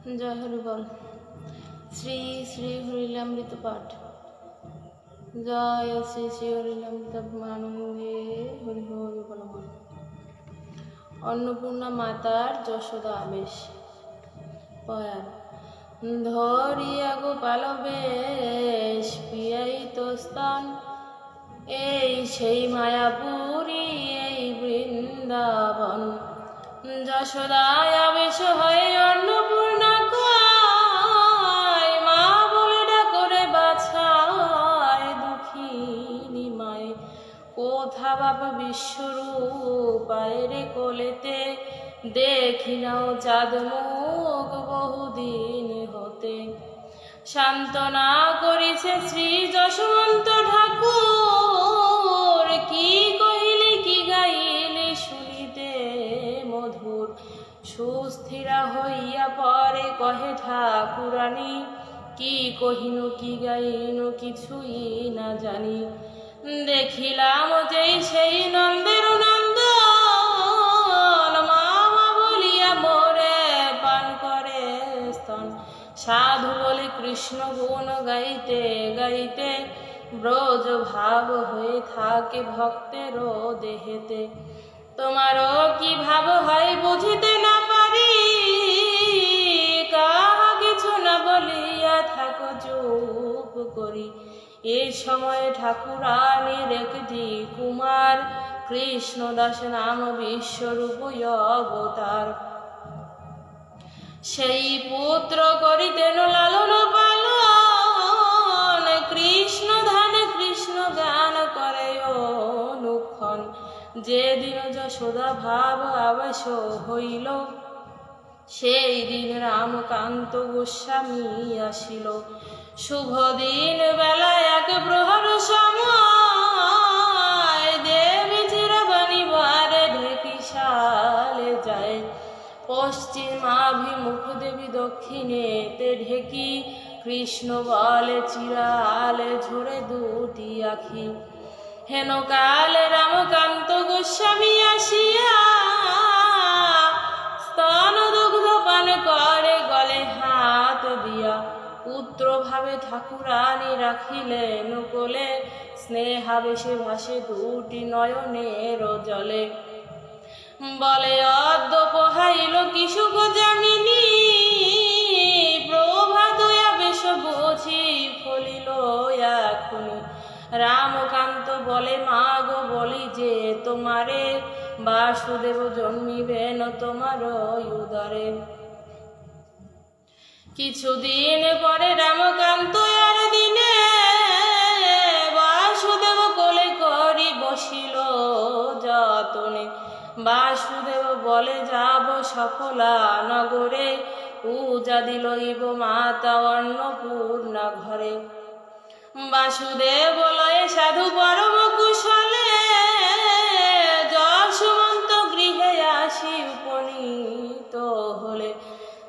জয় হরি বল। শ্রী শ্রী হরিলামৃত পাঠ। জয় শ্রী শ্রী হরিলামৃত আনন্দে হরি হরি। অন্নপূর্ণা মাতার যশোদা আবেশ। পয়ার। ধরিয়া গোপাল বেশ পিয়াই তো স্তন এই সেই মায়াপুরী, এই বৃন্দাবন। যশোদায় আবেশ হয়ে অন্নপূর্ণা দুঃখিনী মায়ে কোথা বাবা বিশ্বরূপ রে কোলেতে দেখি নাও চাঁদ মুখ বহুদিন হতে। সান্ত্বনা করিছে শ্রী যশবন্ত ঠাকুর। কি কহিলে, কি গাইলে শুনিতে মধুর। সুস্থিরা হইয়া পরে কহে ঠাকুরানী, কি কহিনু, কি গাইনু কিছুই না জানি। দেখিলাম যেই সেই নন্দের নন্দ মামা বলিয়া মোরে পান করে স্তন। সাধু বলি, কৃষ্ণ গুণ গাইতে গাইতে ব্রজ ভাব হয়ে থাকে ভক্তের দেহেতে। তোমারও কি ভাব হয় বুঝিতে না পারি? কাহা কিছু না বলিয়া থাকো চুপ করি। এই সময়ে ঠাকুরানীর একটি কুমার কৃষ্ণদাস নাম বিশ্বরূপ অবতার। সেই পুত্র করিতেন লালন পালন, কৃষ্ণ ধান, কৃষ্ণ গান করে অনুক্ষণ। যেদিন যশোদা ভাব আবাস হইল সেই দিন রামকান্ত গোস্বামী আসিল। শুভ দিন বেলা দক্ষিণেতে ঢেকি, কৃষ্ণ বলে চিরালে ঝরে দুটি আখি। হেন কালে রামকান্ত গোস্বামী আসিয়া স্তন দুগ্ধ পান করে, গলে হাত দিয়া। পুত্র ভাবে ঠাকুরানী রাখিলেন কোলে, স্নেহাবেশে ভাসে দুটি নয়নের জলে। বলে অদ্য পোহাইল কিশুক জামিনী বলে, মা গো, বলি যে তোমারে বাসুদেব জন্মিবেন তোমার উদরে। কিছুদিন পরে রামকান্ত আর দিনে বাসুদেব কোলে করি বসিল যতনে। বাসুদেব বলে, যাব সফলা নগরে, পূজা দিল ইব মাতা অন্নপূর্ণা ঘরে। বাসুদেব লয়ে সাধু পরম কুশলে যশবন্ত গৃহে আসি উপনীত হলে।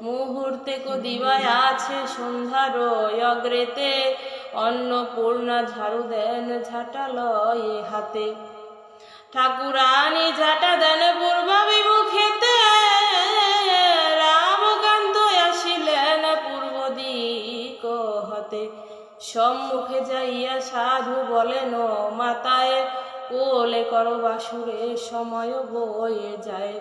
মুহূর্তে কদিবায় আছে সন্ধ্যার অগ্রেতে, অন্নপূর্ণা ঝাড়ু দেন ঝাঁটা লয়ে হাতে। ঠাকুরানী ঝাঁটা দেন পূর্বাভিমুখেতে সম্মুখে যাইয়া সাধু বলেন মাতায়, কোলে কর বাসুরে, সময় বয়ে যায়।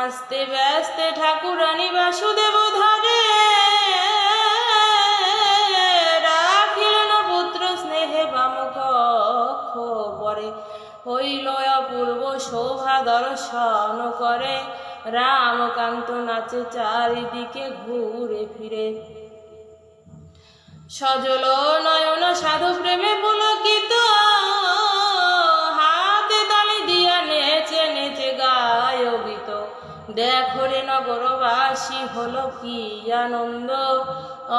আস্তে ব্যস্তে ঠাকুরানী বাসুদেব ধরে রাখিলেন পুত্র স্নেহে বাম কক্ষ পরে। হইল অপূর্ব শোভা দর্শন করে, রামকান্ত নাচে চারিদিকে ঘুরে ফিরে। সজল নয়ন সাধু প্রেমে পুলকিত। হাতে তালি দিয়া নেচে নেচে গায় গীত দেখো রে নগরবাসী হলো কি আনন্দ।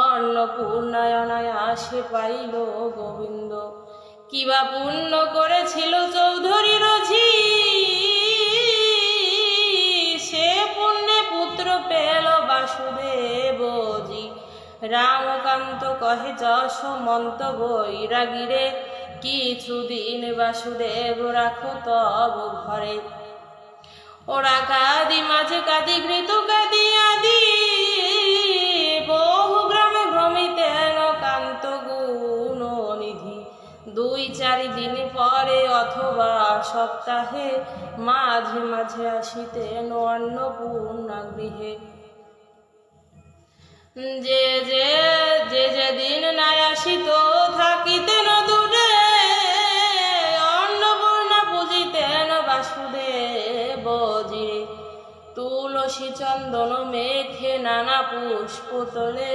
অন্নপূর্ণায়নায় আসে পাইল গোবিন্দ। কিবা পুণ্য করেছিল চৌধুরী রঝি সে পুণ্যে পুত্র পেল বাসুদেবজি রামকান্ত কহে, যশ মন্ত বৈরাগিরে কিছুদিন বাসুদেব রাখো তব ঘরে। ওরা কাদি, মাঝে কাদি ঘৃত কাদি আদি, বহু গ্রামে ভ্রমিতে কান্ত গুণ নিধি। দুই চারি দিন পরে অথবা সপ্তাহে মাঝে মাঝে আসিতেন অন্নপূর্ণা গৃহে যে যে যে যে দিন নাই আসিত থাকিতেন দূরে, অন্নপূর্ণা পূজিতেন বাসুদেব জিরে তুলসী চন্দন মেঘে নানা পুষ্প তোলে,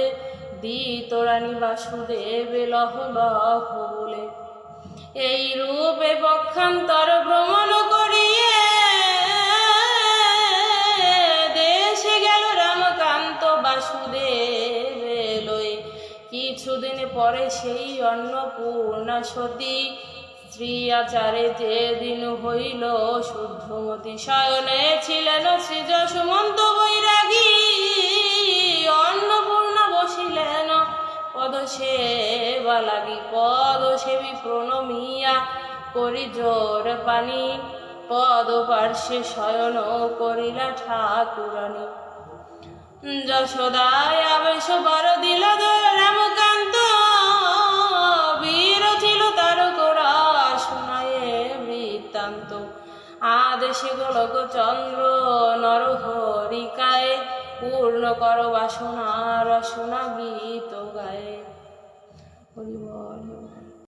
দিত রানী বাসুদেব লহ লহ বলে এই রূপে পক্ষান্তর ভ্রমণ কিছুদিন পরে সেই অন্নপূর্ণা সতী স্ত্রী আচারে যে দিন হইল, শুদ্ধমতি শয়নে ছিলেন শ্রী যশমন্ত বৈরাগী। অন্নপূর্ণা বসিলেন পদ সেবা লাগি পদ সেবী প্রণমিয়া করি জোর পানি পদ পার্শ্বে শয়ন করিলা ঠাকুরানী। যশোদায় আবেশ বর দিল রামকান্ত বৃত্তান্ত আদেশে গোলক চন্দ্র নরহরিকায় পূর্ণ কর বাসনা রসনা গীত গায়ে। হরি বল